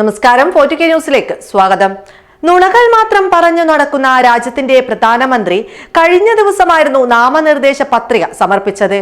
നമസ്കാരം forty K ന്യൂസിലേക്ക് സ്വാഗതം. നുണകൾ മാത്രം പറഞ്ഞു നടക്കുന്ന രാജ്യത്തിന്റെ പ്രധാനമന്ത്രി കഴിഞ്ഞ ദിവസമായിരുന്നു നാമനിർദ്ദേശ പത്രിക സമർപ്പിച്ചത്.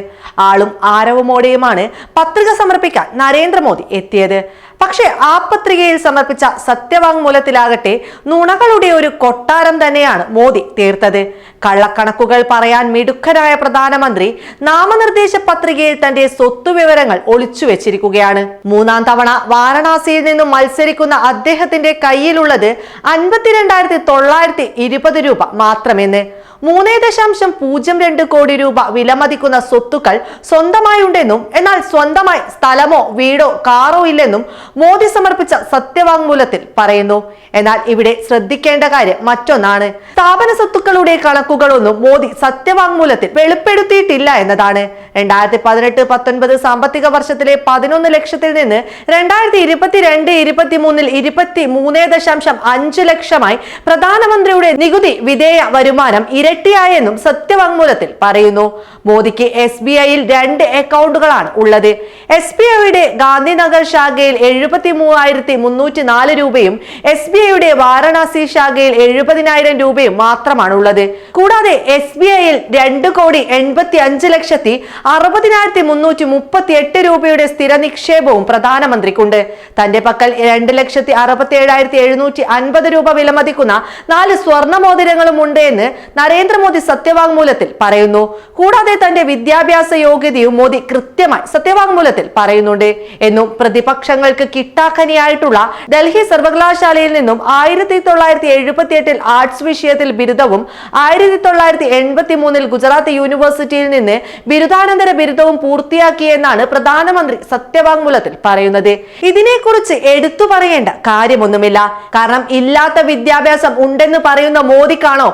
ആളും ആരവമോടെയുമാണ് പത്രിക സമർപ്പിക്കാൻ നരേന്ദ്രമോദി എത്തിയത്. പക്ഷേ ആ പത്രികയിൽ സമർപ്പിച്ച സത്യവാങ്മൂലത്തിലാകട്ടെ നുണകളുടെ ഒരു കൊട്ടാരം തന്നെയാണ് മോദി തീർത്തത്. കള്ളക്കണക്കുകൾ പറയാൻ മിടുക്കനായ പ്രധാനമന്ത്രി നാമനിർദ്ദേശ പത്രികയിൽ തന്റെ സ്വത്തുവിവരങ്ങൾ ഒളിച്ചു വെച്ചിരിക്കുകയാണ്. മൂന്നാം തവണ വാരണാസിയിൽ നിന്നും മത്സരിക്കുന്ന അദ്ദേഹത്തിന്റെ കയ്യിലുള്ളത് അൻപത്തിരണ്ടായിരത്തി തൊള്ളായിരത്തി ഇരുപത് രൂപ മാത്രമെന്ന്. മൂന്നേ ദശാംശം പൂജ്യം രണ്ട് കോടി രൂപ വിലമതിക്കുന്ന സ്വത്തുക്കൾ സ്വന്തമായി ഉണ്ടെന്നും എന്നാൽ സ്വന്തമായി സ്ഥലമോ വീടോ കാറോ ഇല്ലെന്നും മോദി സമർപ്പിച്ച സത്യവാങ്മൂലത്തിൽ പറയുന്നു. എന്നാൽ ഇവിടെ ശ്രദ്ധിക്കേണ്ട കാര്യം മറ്റൊന്നാണ്. സ്ഥാപന സ്വത്തുക്കളുടെ കണക്കുകളൊന്നും മോദി സത്യവാങ്മൂലത്തിൽ വെളിപ്പെടുത്തിയിട്ടില്ല എന്നതാണ്. രണ്ടായിരത്തി പതിനെട്ട് പത്തൊൻപത് സാമ്പത്തിക വർഷത്തിലെ പതിനൊന്ന് ലക്ഷത്തിൽ നിന്ന് രണ്ടായിരത്തി ഇരുപത്തിരണ്ട് ഇരുപത്തി മൂന്നിൽ ഇരുപത്തി മൂന്ന് ദശാംശം അഞ്ച് ലക്ഷമായി പ്രധാനമന്ത്രിയുടെ നികുതി വിധേയ വരുമാനം ഇരട്ടിയായെന്നും സത്യവാങ്മൂലത്തിൽ പറയുന്നു. മോദിക്ക് എസ് ബി ഐയിൽ രണ്ട് അക്കൗണ്ടുകളാണ് ഉള്ളത്. എസ് ബി ഐയുടെ ഗാന്ധിനഗർ ശാഖയിൽ എഴുപത്തി മൂവായിരത്തി മുന്നൂറ്റി നാല് രൂപയും എസ് ബി ഐയുടെ വാരണാസി ശാഖയിൽ എഴുപതിനായിരം രൂപയും മാത്രമാണ് ഉള്ളത് കൂടാതെ എസ് ബി ഐയിൽ രണ്ട് കോടി എൺപത്തി അഞ്ച് ലക്ഷത്തി അറുപതിനായിരത്തി മുന്നൂറ്റി മുപ്പത്തി എട്ട് രൂപയുടെ സ്ഥിര നിക്ഷേപവും പ്രധാനമന്ത്രിക്കുണ്ട്. തന്റെ പക്കൽ രണ്ട് ലക്ഷത്തി അറുപത്തി ഏഴായിരത്തി എഴുന്നൂറ്റി അൻപത് രൂപ വിലമതിക്കുന്ന നാല് സ്വർണ മോതിരങ്ങളും ഉണ്ട് എന്ന് നരേന്ദ്രമോദി സത്യവാങ്മൂലത്തിൽ പറയുന്നു. കൂടാതെ തന്റെ വിദ്യാഭ്യാസ യോഗ്യതയും മോദി കൃത്യമായി സത്യവാങ്മൂലത്തിൽ പറയുന്നുണ്ട്. എന്നും പ്രതിപക്ഷങ്ങൾക്ക് കിട്ടാക്കനിയായിട്ടുള്ള ഡൽഹി സർവകലാശാലയിൽ നിന്നും ആയിരത്തി തൊള്ളായിരത്തി എഴുപത്തി എട്ടിൽ ആർട്സ് വിഷയത്തിൽ ബിരുദവും ആയിരത്തി തൊള്ളായിരത്തി എൺപത്തി മൂന്നിൽ ഗുജറാത്ത് യൂണിവേഴ്സിറ്റിയിൽ നിന്ന് ബിരുദാനന്തര ബിരുദവും പൂർത്തിയാക്കിയെന്നാണ് പ്രധാനമന്ത്രി സത്യവാങ്മൂലത്തിൽ പറയുന്നത്. ഇതിനെക്കുറിച്ച് എടുത്തു പറയേണ്ട കാര്യമൊന്നുമില്ല. കാരണം ഇല്ലാത്ത വിദ്യാഭ്യാസം ഉണ്ടെന്ന് പറയുന്ന മോദിക്കാണോ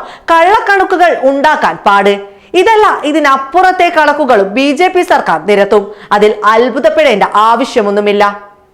കള്ളക്കണക്കുകൾ ഉണ്ടാക്കാൻ പാട്. ഇതല്ല ഇതിനപ്പുറത്തെ കണക്കുകളും ബി സർക്കാർ നിരത്തും. അതിൽ അത്ഭുതപ്പെടേണ്ട ആവശ്യമൊന്നുമില്ല.